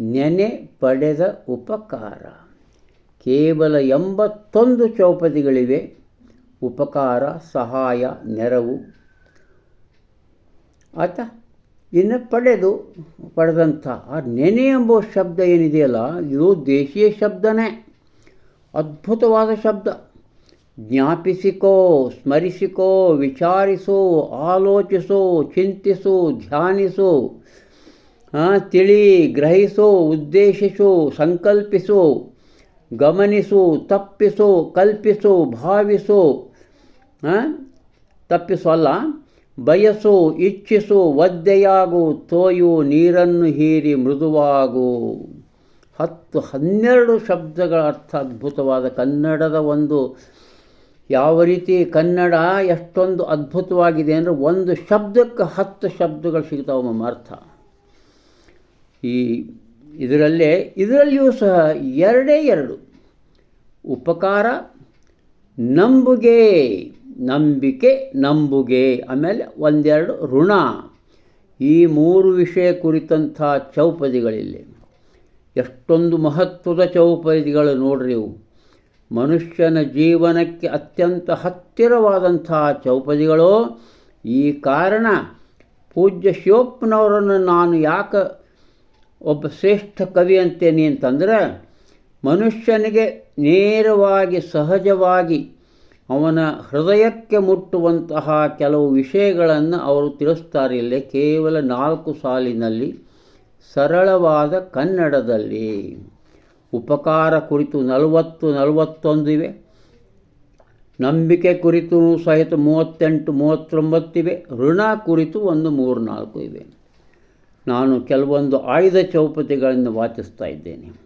ನೆನೆ ಪಡೆದ ಉಪಕಾರ. ಕೇವಲ ಎಂಬತ್ತೊಂದು ಚೌಪದಿಗಳಿವೆ ಉಪಕಾರ, ಸಹಾಯ, ನೆರವು. ಆತ ಇನ್ನು ಪಡೆದು ಪಡೆದಂಥ ಆ ನೆನೆ ಎಂಬ ಶಬ್ದ ಏನಿದೆಯಲ್ಲ, ಇದು ದೇಶೀಯ ಶಬ್ದನೇ. ಅದ್ಭುತವಾದ ಶಬ್ದ. ಜ್ಞಾಪಿಸಿಕೋ, ಸ್ಮರಿಸಿಕೋ, ವಿಚಾರಿಸೋ, ಆಲೋಚಿಸು, ಚಿಂತಿಸು, ಧ್ಯಾನಿಸು ತಿಳಿ ಗ್ರಹಿಸು, ಉದ್ದೇಶಿಸು, ಸಂಕಲ್ಪಿಸು, ಗಮನಿಸು, ತಪ್ಪಿಸು, ಕಲ್ಪಿಸು, ಭಾವಿಸು ತಪ್ಪಿಸು ಅಲ್ಲ, ಬಯಸು, ಇಚ್ಛಿಸು, ಒದ್ದೆಯಾಗು, ತೋಯು, ನೀರನ್ನು ಹೀರಿ ಮೃದುವಾಗು. ಹತ್ತು ಹನ್ನೆರಡು ಶಬ್ದಗಳ ಅರ್ಥ ಅದ್ಭುತವಾದ ಕನ್ನಡದ ಒಂದು ಯಾವ ರೀತಿ ಕನ್ನಡ ಎಷ್ಟೊಂದು ಅದ್ಭುತವಾಗಿದೆ ಅಂದರೆ ಒಂದು ಶಬ್ದಕ್ಕೆ ಹತ್ತು ಶಬ್ದಗಳು ಸಿಗ್ತಾವೆ ನಮ್ಮ ಅರ್ಥ. ಈ ಇದರಲ್ಲೇ, ಇದರಲ್ಲಿಯೂ ಸಹ ಎರಡೇ ಎರಡು. ಉಪಕಾರ, ನಂಬುಗೆ, ನಂಬಿಕೆ, ನಂಬುಗೆ. ಆಮೇಲೆ ಒಂದೆರಡು ಋಣ. ಈ ಮೂರು ವಿಷಯ ಕುರಿತಂಥ ಚೌಪದಿಗಳಿಲ್ಲಿ. ಎಷ್ಟೊಂದು ಮಹತ್ವದ ಚೌಪದಿಗಳು ನೋಡ್ರಿ ಇವು. ಮನುಷ್ಯನ ಜೀವನಕ್ಕೆ ಅತ್ಯಂತ ಹತ್ತಿರವಾದಂಥ ಚೌಪದಿಗಳು, ಈ ಕಾರಣ ಪೂಜ್ಯ ಶಿವಪ್ಪನವರನ್ನು ನಾನು ಯಾಕೆ ಒಬ್ಬ ಶ್ರೇಷ್ಠ ಕವಿ ಅಂತೇನೆ ಅಂತಂದ್ರೆ, ಮನುಷ್ಯನಿಗೆ ನೇರವಾಗಿ ಸಹಜವಾಗಿ ಅವನ ಹೃದಯಕ್ಕೆ ಮುಟ್ಟುವಂತಹ ಕೆಲವು ವಿಷಯಗಳನ್ನು ಅವರು ತಿಳಿಸ್ತಾರೆ. ಇಲ್ಲೇ ಕೇವಲ ನಾಲ್ಕು ಸಾಲಿನಲ್ಲಿ ಸರಳವಾದ ಕನ್ನಡದಲ್ಲಿ ಉಪಕಾರ ಕುರಿತು ನಲವತ್ತು ನಲವತ್ತೊಂದು ಇವೆ, ನಂಬಿಕೆ ಕುರಿತು ಸಹಿತ ಮೂವತ್ತೆಂಟು ಮೂವತ್ತೊಂಬತ್ತಿವೆ ಋಣ ಕುರಿತು ಒಂದು ಮೂರು ನಾಲ್ಕು ಇವೆ. ನಾನು ಕೆಲವೊಂದು ಆಯ್ದ ಚೌಪತಿಗಳನ್ನು ವಾಚಿಸ್ತಾ ಇದ್ದೇನೆ.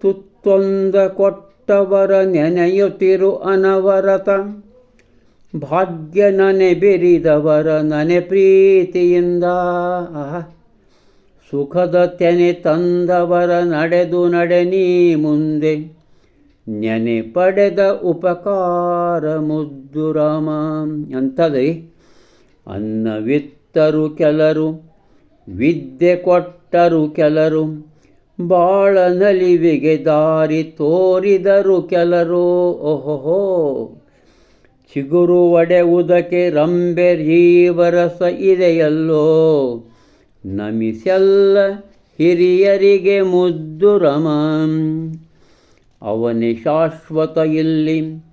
ತುತ್ತೊಂದ ಕೊಟ್ಟವರ ನೆನೆಯುತ್ತಿರು ಅನವರತ. ಭಾಗ್ಯ ನನೆ ಬೆರಿದವರ ನನೆ ಪ್ರೀತಿಯಿಂದ. ಸುಖದ ತೆನೆ ತಂದವರ ನಡೆದು ನಡೆ ನೀ ಮುಂದೆ. ನೆನೆ ಪಡೆದ ಉಪಕಾರ ಮುದ್ದುರಾಮ ಅಂಥದ್ರಿ ಅನ್ನವಿತ್ತರು ಕೆಲರು. ವಿದ್ಯೆ ಕೊಟ್ಟರು ಕೆಲರು, ಬಾಳ ನಲಿವಿಗೆ ದಾರಿ ತೋರಿದರು ಕೆಲರು. ಓಹೋಹೋ! ಚಿಗುರು ಒಡೆಯುವುದಕ್ಕೆ ರಂಬೆ ಜೀವರಸ ಇದೆಯಲ್ಲೋ? ನಮಿಸಲ್ಲ ಹಿರಿಯರಿಗೆ ಮುದ್ದು ರಮ. ಅವನೇ ಶಾಶ್ವತ ಇಲ್ಲಿ.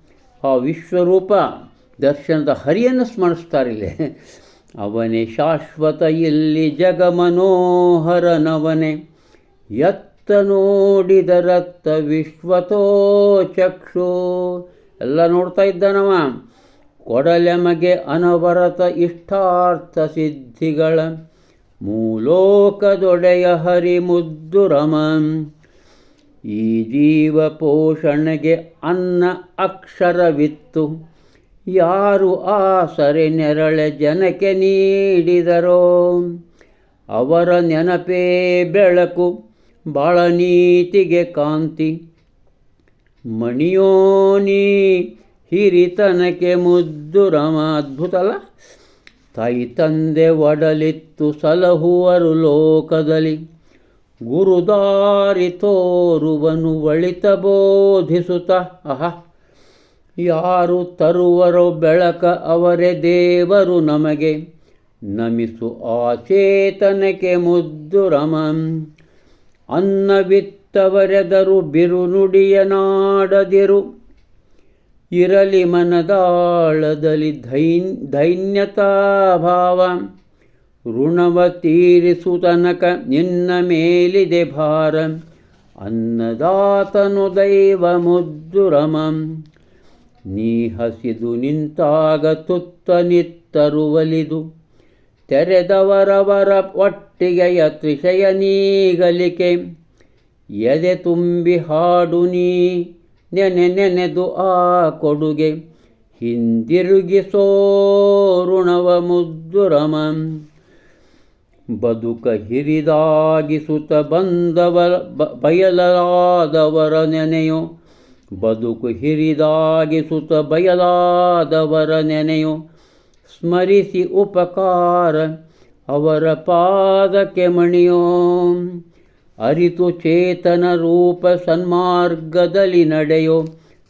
ಆ ವಿಶ್ವರೂಪ ದರ್ಶನದ ಹರಿಯನ್ನು ಸ್ಮರಿಸ್ತಾರಿಲ್ಲಿ. ಅವನೇ ಶಾಶ್ವತ ಇಲ್ಲಿ ಜಗಮನೋಹರನವನೇ. ಎತ್ತ ನೋಡಿದರತ್ತ ವಿಶ್ವತೋ ಚಕ್ಷು. ಎಲ್ಲ ನೋಡ್ತಾ ಇದ್ದಾನವ. ಕೊಡಲೆಮಗೆ ಅನವರತ ಇಷ್ಟಾರ್ಥ ಸಿದ್ಧಿಗಳ. ಮೂಲೋಕದೊಡೆಯ ಹರಿ ಮುದ್ದು ರಮ. ಈ ಜೀವ ಪೋಷಣೆಗೆ ಅನ್ನ ಅಕ್ಷರವಿತ್ತು. ಯಾರು ಆಸರೆ ನೆರಳೆ ಜನಕ್ಕೆ ನೀಡಿದರೋ? ಅವರ ನೆನಪೇ ಬೆಳಕು, ಬಾಳ ನೀತಿಗೆ ಕಾಂತಿ. ಮಣಿಯೋನಿ ಹಿರಿತನಕ್ಕೆ ಮುದ್ದು ರಮ ಅದ್ಭುತಲ್ಲ ತಾಯಿ ತಂದೆ ಒಡಲಿತ್ತು ಸಲಹುವರು ಲೋಕದಲ್ಲಿ. ಗುರುದಾರಿ ತೋರುವನು ಒಳಿತ ಬೋಧಿಸುತ್ತ. ಅಹ ಯಾರು ತರುವರೋ ಬೆಳಕ ಅವರೇ ದೇವರು ನಮಗೆ. ನಮಿಸು ಆಚೇತನಕ್ಕೆ ಮುದ್ದು ರಮಂ. ಅನ್ನವಿತ್ತವರೆದರು ಬಿರುನುಡಿಯ ನಾಡದಿರು. ಇರಲಿ ಮನದಾಳದಲ್ಲಿ ದೈನ್ ಧೈನ್ಯತಾಭಾವ. ಋಣವ ತೀರಿಸು ತನಕ ನಿನ್ನ ಮೇಲಿದೆ ಭಾರ. ಅನ್ನದಾತನು ದೈವ ಮುದ್ದು ರಮಂ. ನೀ ಹಸಿದು ನಿಂತಾಗ ತುತ್ತ ನಿತ್ತರುವಲಿದು. ತೆರೆದವರವರ ಒಟ್ಟಿಗೆಯ ತ್ರಿಶಯ ನೀಗಲಿಕೆ. ಎದೆ ತುಂಬಿ ಹಾಡು ನೀ, ನೆನೆ ನೆನೆದು ಆ ಕೊಡುಗೆ. ಹಿಂದಿರುಗಿ ಸೋರುಣವ ಮುದ್ದುರಮ ಬದುಕ ಹಿರಿದಾಗಿಸುತ್ತ ಬಂದವರ ಬಯಲಾದವರ ನೆನೆಯೋ. ಬದುಕು ಹಿರಿದಾಗಿಸುತ್ತ ಬಯಲಾದವರ ನೆನೆಯು ಸ್ಮರಿಸಿ ಉಪಕಾರ ಅವರ ಪಾದಕ್ಕೆ ಮಣಿಯೋ. ಅರಿತು ಚೇತನ ರೂಪ ಸನ್ಮಾರ್ಗದಲ್ಲಿ ನಡೆಯೋ.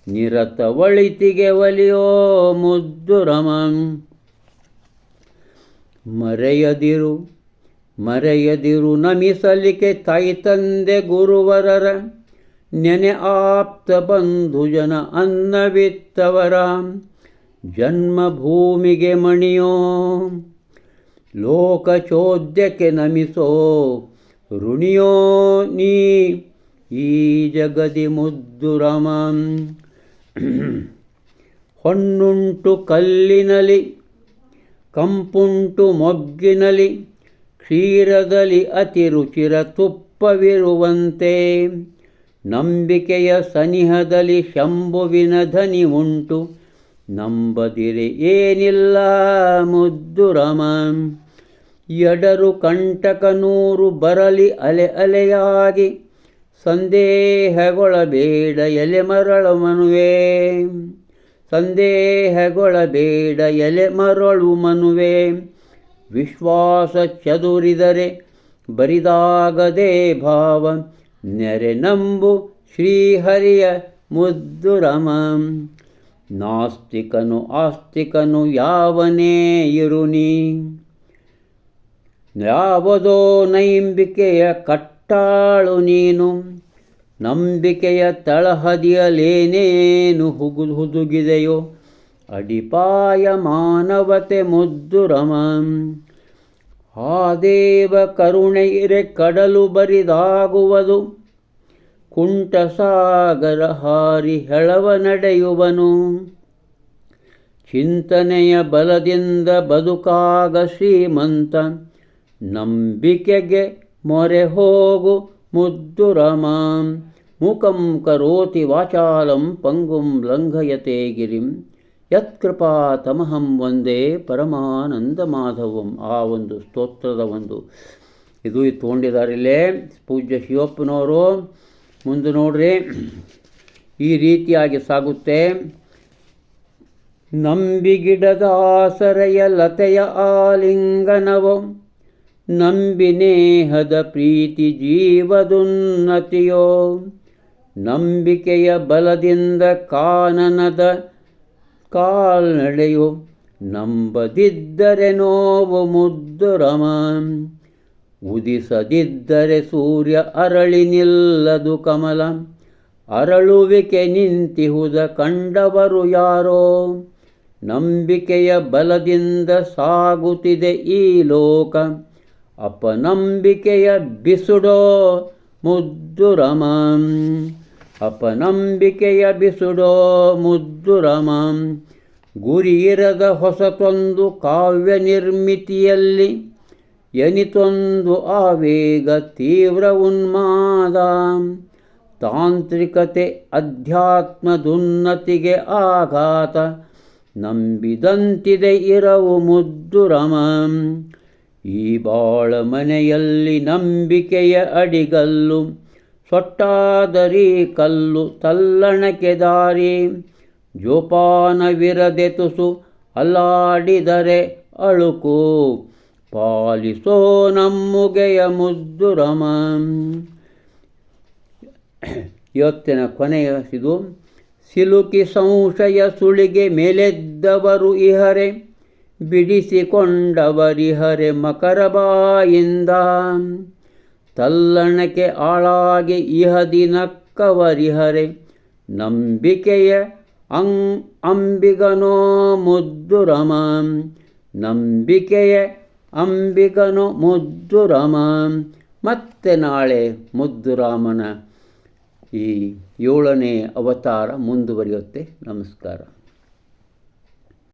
ನಿರತ ಒಳಿತಿಗೆ ಒಲಿಯೋ ಮುದ್ದುರಮಂ ಮರೆಯದಿರು ಮರೆಯದಿರು ನಮಿಸಲಿಕೆ ತಾಯಿ ತಂದೆ ಗುರುವರರ ನೆನೆ ಆಪ್ತ ಬಂಧುಜನ ಅನ್ನವಿತ್ತವರ. ಜನ್ಮಭೂಮಿಗೆ ಮಣಿಯೋ. ಲೋಕಚೋದ್ಯಕ್ಕೆ ನಮಿಸೋ. ಋಣಿಯೋ ನೀ ಈ ಜಗದಿ ಮುದ್ದುರಮ ಹೊನ್ನುಂಟು ಕಲ್ಲಿನಲಿ, ಕಂಪುಂಟು ಮೊಗ್ಗಿನಲಿ, ಕ್ಷೀರದಲ್ಲಿ ಅತಿ ರುಚಿರ ತುಪ್ಪವಿರುವಂತೆ. ನಂಬಿಕೆಯ ಸನಿಹದಲ್ಲಿ ಶಂಭುವಿನ ಧನಿ ಉಂಟು. ನಂಬದಿರೆ ಏನಿಲ್ಲ ಮುದ್ದುರಮ ಎಡರು ಕಂಟಕ ನೂರು ಬರಲಿ ಅಲೆ ಅಲೆಯಾಗಿ. ಸಂದೇಹಗೊಳಬೇಡ ಎಲೆ ಮರಳು ಮನುವೆ ಸಂದೇಹಗೊಳಬೇಡ ಎಲೆ ಮರಳು ಮನುವೆ ವಿಶ್ವಾಸ ಚದುರಿದರೆ ಬರಿದಾಗದೇ ಭಾವ. ನೆರೆ ನಂಬು ಶ್ರೀಹರಿಯ ಮುದ್ದುರಮ ನಾಸ್ತಿಕನು ಆಸ್ತಿಕನು ಯಾವನೇ ಇರುನಿ. ಯಾವುದೋ ನೈಂಬಿಕೆಯ ಕಟ್ಟಾಳು ನೀನು. ನಂಬಿಕೆಯ ತಳಹದಿಯಲೇನೇನು ಹುಗು ಹುದುಗಿದೆಯೋ. ಅಡಿಪಾಯ ಮಾನವತೆ ಮುದ್ದುರಮ ಆ ದೇವ ಕರುಣೆ ಇರೆ ಕಡಲು ಬರಿದಾಗುವುದು. ಕುಂಟಸಾಗರ ಹಾರಿ ಹೆಳವ ನಡೆಯುವನು. ಚಿಂತನೆಯ ಬಲದಿಂದ ಬದುಕಾಗ ಶ್ರೀಮಂತ ನಂಬಿಕೆಗೆ ಮೊರೆ ಹೋಗು ಮುದ್ದುರಮ. ಮುಖಂ ಕರೋತಿ ವಾಚಾಲಂ ಪಂಗುಂ ಲಂಘಯತೆ ಗಿರಿಂ. ಯತ್ಕೃಪಾ ತಮಹಂ ಒಂದೇ ಪರಮಾನಂದ ಮಾಧವಂ ಆ ಒಂದು ಸ್ತೋತ್ರದ ಒಂದು ಇದು ತೊಗೊಂಡಿದ್ದಾರಿಲ್ಲೇ ಪೂಜ್ಯ ಶಿವಪ್ಪನವರು. ಮುಂದೆ ನೋಡ್ರಿ, ಈ ರೀತಿಯಾಗಿ ಸಾಗುತ್ತೆ. ನಂಬಿಗಿಡದ ಆಸರೆಯ ಲತೆಯ ಆಲಿಂಗನವೋ ನಂಬಿನೇಹದ ಪ್ರೀತಿ ಜೀವದುನ್ನತಿಯೋ. ನಂಬಿಕೆಯ ಬಲದಿಂದ ಕಾನನದ ಕಾಲ್ನಡೆಯೋ ನಂಬದಿದ್ದರೆ ನೋವು ಮುದ್ದುರಮ. ಉದಿಸದಿದ್ದರೆ ಸೂರ್ಯ ಅರಳಿ ನಿಲ್ಲದು ಕಮಲ. ಅರಳುವಿಕೆ ನಿಂತಿಹುದ ಕಂಡವರು ಯಾರೋ? ನಂಬಿಕೆಯ ಬಲದಿಂದ ಸಾಗುತ್ತಿದೆ ಈ ಲೋಕ. ಅಪನಂಬಿಕೆಯ ಬಿಸುಡೋ ಮುದ್ದುರಮ. ಅಪನಂಬಿಕೆಯ ಬಿಸುಡೋ ಮುದ್ದುರಮಂ. ಗುರಿಯಿರದ ಹೊಸತೊಂದು ಕಾವ್ಯ ನಿರ್ಮಿತಿಯಲ್ಲಿ ಎನಿತೊಂದು ಆವೇಗ ತೀವ್ರ ಉನ್ಮಾದ. ತಾಂತ್ರಿಕತೆ ಅಧ್ಯಾತ್ಮದುನ್ನತಿಗೆ ಆಘಾತ. ನಂಬಿದಂತಿದೆ ಇರವು ಮುದ್ದುರಮಂ. ಈ ಬಾಳ ಮನೆಯಲ್ಲಿ ನಂಬಿಕೆಯ ಅಡಿಗಲ್ಲು ಸೊಟ್ಟಾದರಿ ಕಲ್ಲು ತಲ್ಲಣಕ್ಕೆ ದಾರಿ. ಜೋಪಾನವಿರದೆ ತುಸು ಅಲ್ಲಾಡಿದರೆ ಅಳುಕು. ಪಾಲಿಸೋ ನಮ್ಮುಗೆಯ ಮುದ್ದುರಮ. ಇವತ್ತಿನ ಕೊನೆಯ ಇದು, ಸಿಲುಕಿ ಸಂಶಯ ಸುಳಿಗೆ ಮೇಲೆದ್ದವರು ಇಹರೆ, ಬಿಡಿಸಿಕೊಂಡವರಿಹರೆ ಮಕರಬಾಯಿಂದ ತಲ್ಲಣಕ್ಕೆ ಆಳಾಗಿ ಇಹದಿನಕ್ಕವರಿಹರೆ ನಂಬಿಕೆಯ ಅಂ ಅಂಬಿಗನೋ ಮುದ್ದುರಮ. ನಂಬಿಕೆಯ ಅಂಬಿಗನು ಮುದ್ದುರಾಮ. ಮತ್ತೆ ನಾಳೆ ಮುದ್ದುರಾಮನ ಈ ಏಳನೇ ಅವತಾರ ಮುಂದುವರಿಯುತ್ತೆ. ನಮಸ್ಕಾರ.